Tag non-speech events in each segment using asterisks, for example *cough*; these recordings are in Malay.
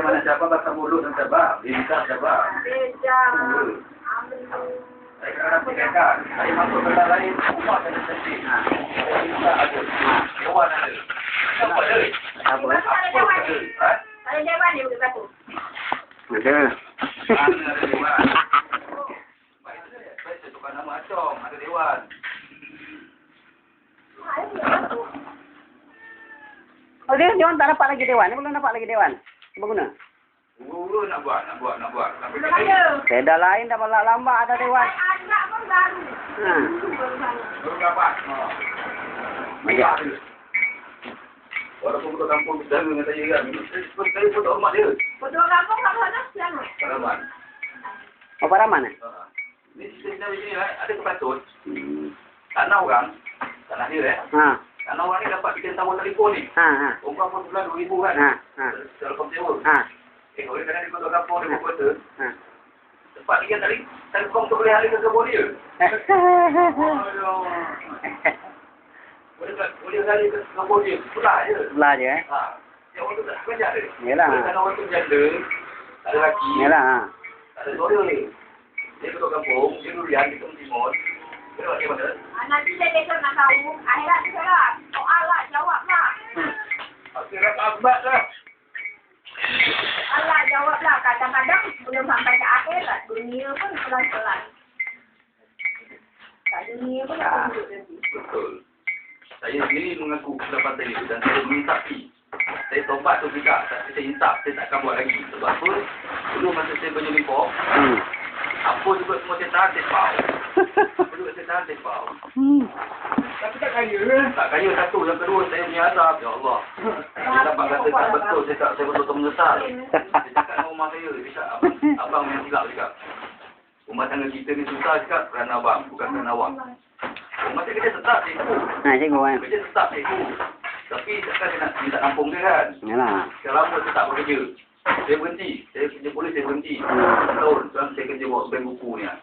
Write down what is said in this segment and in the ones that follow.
Kerja. Dia mana siapa bahasa mulut dan sebab. Dia minta sebab. Kerja. Amin. Saya kadang fikirkan, saya masuk ke dalam lain, rumah saya sendiri. Saya minta ada. Dewan ada. Apa ada? Apa? Apa ada? Ha? Kalau dewan dia boleh batu. Ada. Mana ada dewan? Baik, saya tukar nama Acong, ada dewan. Oh, dia Dewan tak dapat lagi Dewan. Dia belum dapat lagi Dewan. Apa guna? Uru nak buat, nak buat, nak buat. Kedah lain dah malah lambat ada Dewan. Anak pun baru. Ha. Baru dapat. Ha. Macam. Ada. Walaupun betul kampung dengan saya kan. Saya pun tak hormat dia. Betul kampung tak ada siapa. Salaman. Apa Rahman eh? Ha. Ni lah. Ada kepatut. Hmm. Tanah orang. Tanah dia eh. Ha. Tanah orang ni dapat bikin tawar telefon ni. Ha. Ha. Orang pun bulan RM2,000 kan. Ha. Ha. Telefon sewa. Ha. Eh, orang kadang di kota kampung dia berkata. Ha. Tempat ni kan tadi. Telkom tu boleh hari ke kebun dia. Aduh. *laughs* Boleh tak- boleh hari ke kebun dia. Pulah je. Sebelah je eh. Ha. Yang orang tu tak kerja dia. Yalah. Kalau orang tu janda. Tak ada laki. Yalah. Ha. Tak ada suara ni. Dia ketua kampung. Dia durian. Dia tunggu timur. Nanti saya besok nak tahu. Akhirat tu lah. Soal lah. Jawab lah. Akhirat abad lah. Allah jawab lah. Kadang-kadang belum sampai ke akhirat. Dunia pun pelan-pelan. Kat dunia pun tak. Betul. Saya sendiri mengaku kedapatan itu dan saya mengintaki. Saya tobat tu juga. Tapi saya intap. Saya takkan buat lagi. Sebab apa? Dulu masa saya berjumpa, Hmm. apa juga semua saya tahan, saya pau. Apa juga saya tahan, saya pau. Hmm. Tapi tak kaya kan? Tak kaya satu. Yang kedua, saya punya azab. Ya Allah. Saya dapat kata tak betul. Saya tak, saya betul-betul menyesal. Dia cakap dengan rumah saya. Dia cakap, abang, abang yang silap cakap. Rumah tangga kita ni susah cakap kerana abang. Bukan kerana awak. Rumah saya kerja tetap, cikgu. Ha, cikgu kan. Kerja tetap cikgu. Tapi takkan saya nak minta nampung dia kan. Yalah. Sekarang lama saya tak bekerja. Saya berhenti. Saya kerja polis, saya berhenti. Hmm. Setahun. Sekarang saya kerja buat bank buku ni. ah.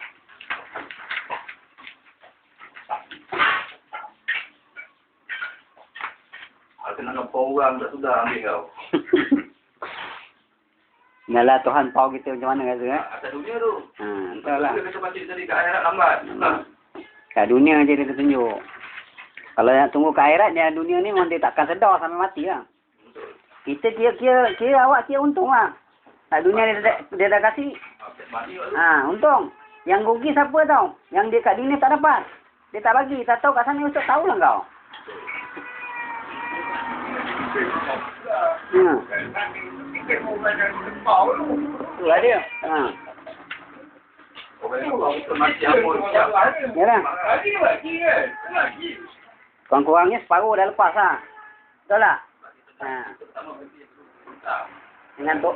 Ah, Kena nampung orang tak sudah ambil kau. *laughs* Yalah Tuhan tahu kita macam mana rasa eh. Ah, Atas dunia tu. Ha, betul lah. Dia kata macam tadi kat akhirat lambat. Nah. Kat dunia je dia tunjuk. Kalau nak tunggu ke akhirat, dia dunia ni memang dia takkan sedar sampai mati lah. Kita kira, kira, kira awak kira untung lah. Kat dunia dia, dah- dia dah kasih. Ah, kat tu. Ha, untung. Yang rugi siapa tau? Yang dia kat dunia tak dapat. Dia tak bagi. Tak tahu kat sana Ustaz tahu lah kau. Ha. Dia. Ha. Kan? Lagi. Kurang-kurangnya separuh dah lepas lah. Betul tak? Ha. Dengan tu,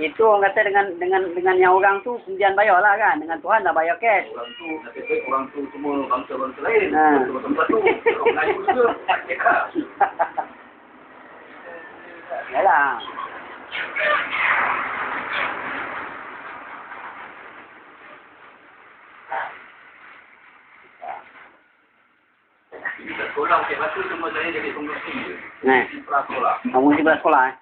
itu orang kata dengan dengan dengan yang orang tu kemudian bayar lah kan. Dengan Tuhan dah bayar cash. Orang tu, kata orang tu semua bangsa-bangsa lain. Ha. Bangsa-bangsa tu. Orang Melayu juga. Yalah. Sekolah, lepas tu semua saya jadi pengurusi je. Nah, sekolah. kamu belah sekolah eh?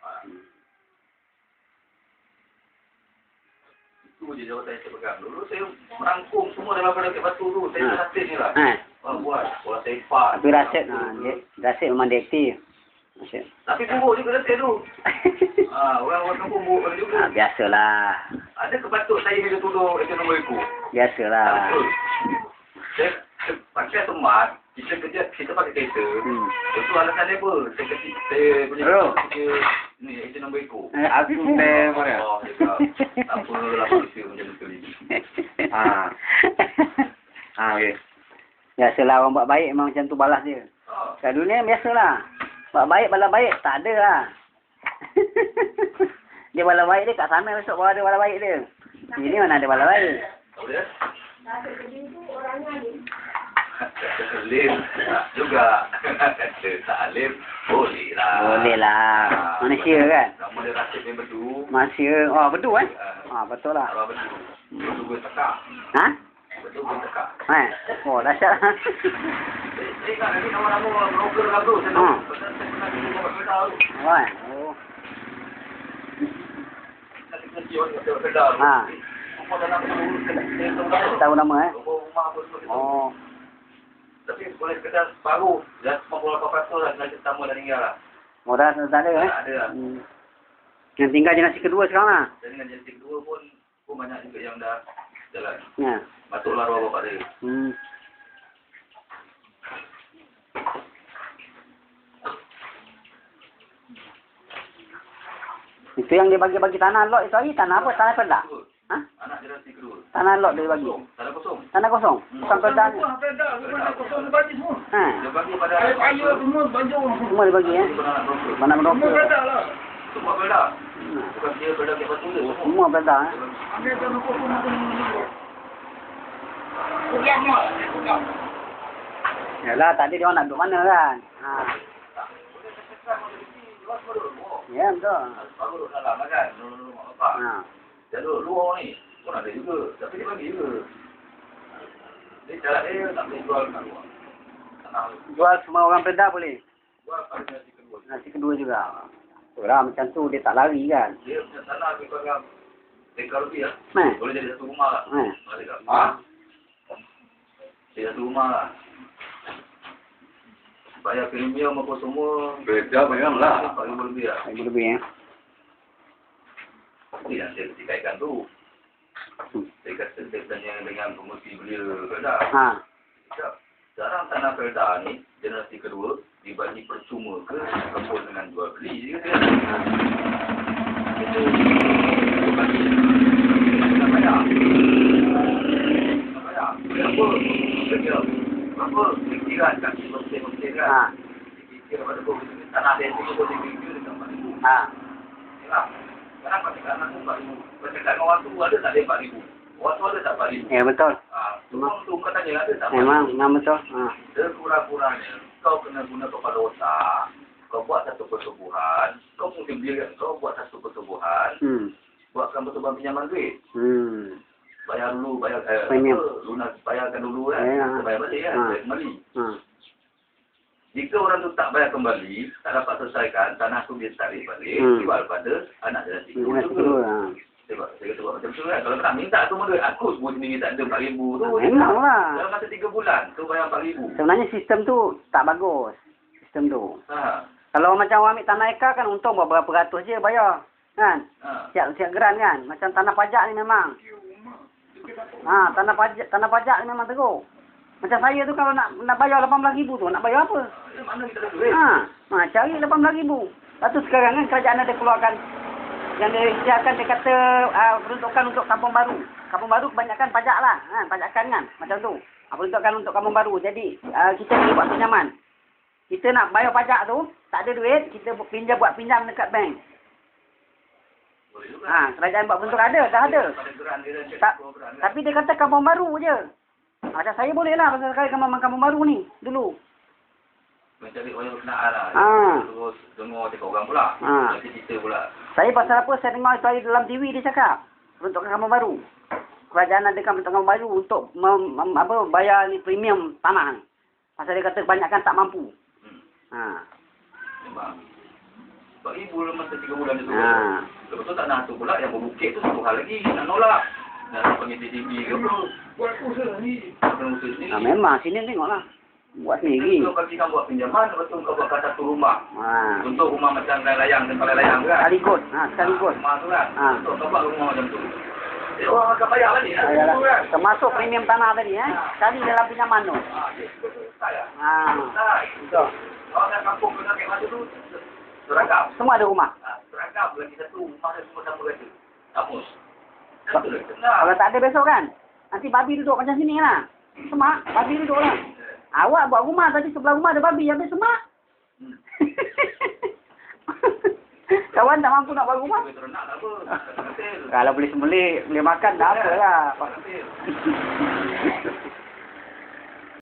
Tu je jawatan saya pegang. Dulu saya merangkum semua dalam pada batu tu. Saya Ha. rasit ni lah. Ha. Orang buat. Bola sepak. Tapi Rasid, ha, dia, Rasid memang dia aktif. Tapi buruk juga rasit *laughs* tu. Ha, orang-orang kampung buruk juga. ha, biasalah. Ada kepatut saya bila tuduh ekonomi aku. Biasalah. Tak betul. Saya, saya pakai temat, kita kerja, kita pakai kereta. Hmm. Itu alasan dia apa? Saya kecil, saya punya kerja, ni, itu nombor ekor. Eh, Aku teh mana? Oh, dia cakap, tak apa lah manusia macam tu sekali. *laughs* Ah. Ah, okey. Biasalah orang buat baik memang macam tu balas dia. Ha. Kat dunia biasalah. Buat baik balas baik tak ada lah. *laughs* dia balas baik dia kat sana besok baru ada balas baik dia. Sini mana ada balas baik. Tak boleh? Ada Alim, juga. Kata tak boleh lah. Boleh lah. Ah, Manusia kan? Nama dia Rasid bin Bedu. Manusia. Oh betul kan? Ah, Ah betul lah. Arwah Bedu. Bedu gue tekak. Ha? Bedu gue tekak. Eh? Oh dahsyat *laughs* lah. Lah. Hmm. Oh, eh? oh. Ha. Saya tahu nama. Eh? Oh. Tapi boleh sekedar baru. Dah 98% lah generasi pertama dah tinggal lah. Oh dah tak ada eh? Ada lah. Hmm. Yang tinggal generasi kedua sekarang lah. Dan dengan generasi kedua pun, pun banyak juga yang dah jalan. Ya. Masuklah arwah bapak dia. Hmm. Itu yang dia bagi-bagi tanah lot itu hari tanah apa? Tanah pedak? Ha? Anak generasi kedua. Tanah lot dia bagi. Kosong. Tanah kosong. Tanah kosong. Bukan pedak ni. Ha. Dia bagi pada Semua dia bagi eh. Broker. Mana merokok. Semua belah. Hmm. Bukan dia belah dia batu dia. Semua. Semua pedak eh. Yalah tadi dia orang nak duduk mana kan? Ha. Ya betul. Baru dalam lah kan. Duduk rumah bapak. Ha. Dia duduk luar ni. Pun ada juga. Tapi dia bagi juga. Dia cara dia tak boleh jual kat luar. Jual semua orang pedak boleh. Jual pada generasi kedua. Nasi kedua juga. Itulah macam tu dia tak lari kan. Dia punya tanah lebih kurang dekar lebih lah. Eh. Boleh jadi satu rumah lah. Eh. Boleh tak? Ha? Jadi satu rumah lah. Bayar premium apa semua. Beda memang lah. Ribu lebih lah. Lagi lebih eh. Itu yang saya pertikaikan tu. Hmm. Saya kata saya tanya dengan pengurusi belia Felda. Ha. Sekarang tanah Felda ni, generasi kedua, dibagi percuma ke ataupun dengan jual beli. Dia kata, kita dia bagi. Tak bayar. Tak bayar. Berapa? Dia kira, kaki Ha. kan? Tanah dia boleh. Ha. Yalah. Sekarang pakai tanah tu 4,000. Pakai kat orang tu ada tak ada 4,000? Orang tu ada tak 4,000? Ya betul. Semua tu kau tanya ada tak? Memang memang betul. Ha. Sekurang-kurangnya kau kena guna kepala otak. Kau buat satu pertubuhan. Kau mungkin bila kau buat satu pertubuhan. Hmm. Buatkan pertubuhan pinjaman duit. Hmm. Bayar dulu, bayar eh, Premium. apa, lunas bayarkan dulu kan. Ya. Kita bayar balik kan. Ha. Bayar kembali. Ha. Jika orang tu tak bayar kembali, tak dapat selesaikan, tanah tu dia tarik balik, Hmm. jual pada anak kedua Generasi juga. kedua. Ha. Sebab saya kata buat macam tu kan. Kalau tak minta tu duit, aku sebut sendiri tak ada 4,000 tu. Memang lah. Dalam masa 3 bulan, tu bayar 4,000. Sebenarnya sistem tu tak bagus. Sistem tu. Ha. Kalau macam orang ambil tanah ekar kan untung buat berapa ratus je bayar. Kan? Ha. Siap siap geran kan. Macam tanah pajak ni memang. Ha, tanah pajak tanah pajak ni memang teruk. Macam saya tu kalau nak nak bayar 18,000 tu, nak bayar apa? Ha, ha cari 18,000. Lepas tu sekarang kan kerajaan ada keluarkan yang dia dia kata uh, peruntukan untuk kampung baru. Kampung baru kebanyakan pajak lah. Ha, pajakan kan. Macam tu. Ha, peruntukan untuk kampung baru. Jadi uh, kita boleh buat pinjaman. Kita nak bayar pajak tu, tak ada duit, kita pinjam buat pinjam dekat bank. Ha, kerajaan buat peruntukan ada, dah ada. Tak, geran kan. tapi dia kata kampung baru je. Ha, Macam saya boleh lah pasal sekali kampung, kampung baru ni dulu. Mencari orang berkenaan lah. Ha. Terus dengar cakap orang pula. Ha. Nanti cerita pula. Saya pasal apa saya dengar itu hari dalam TV dia cakap. Peruntukan kampung baru. Kerajaan adakan peruntukan kampung baru untuk mem, mem, apa, bayar ni premium tanah ni. Pasal dia kata kebanyakan tak mampu. Hmm. Ha. Memang. Sebab ibu dalam masa 3 bulan dia tu. Ha. Lepas tu tanah tu pula yang berbukit tu satu hal lagi. Nak nolak. Nak panggil TTP ke. Buat usaha ni. Buat usaha ni. Ah, memang sini tengoklah. Buat sendiri. Kalau kaki kau buat pinjaman, lepas tu kau buat kat satu rumah. Ha. Untuk rumah macam layang, tempat layang kan? Sekali kot. Ha, sekali kot. Rumah tu kan? Ha. Untuk kau buat rumah macam tu. Eh, orang akan bayar lagi kan? Ayalah. kan? Termasuk premium tanah tadi eh. Sekali dalam pinjaman tu. Ha, dia saya. Ha. Saya. Betul. Orang nak kampung kena kayak masa tu, seragam. Semua ada rumah. Ha, seragam lagi satu, rumah dia semua sama kata. Kamus. Kalau tak ada besok kan. Nanti babi duduk macam sini lah. Semak. Babi duduk lah. Awak buat rumah tadi sebelah rumah ada babi. Habis semak. Hmm. *laughs* Kawan tak mampu nak buat rumah. Kena *laughs* Kalau boleh sembelih, boleh makan, tak apa lah. *laughs*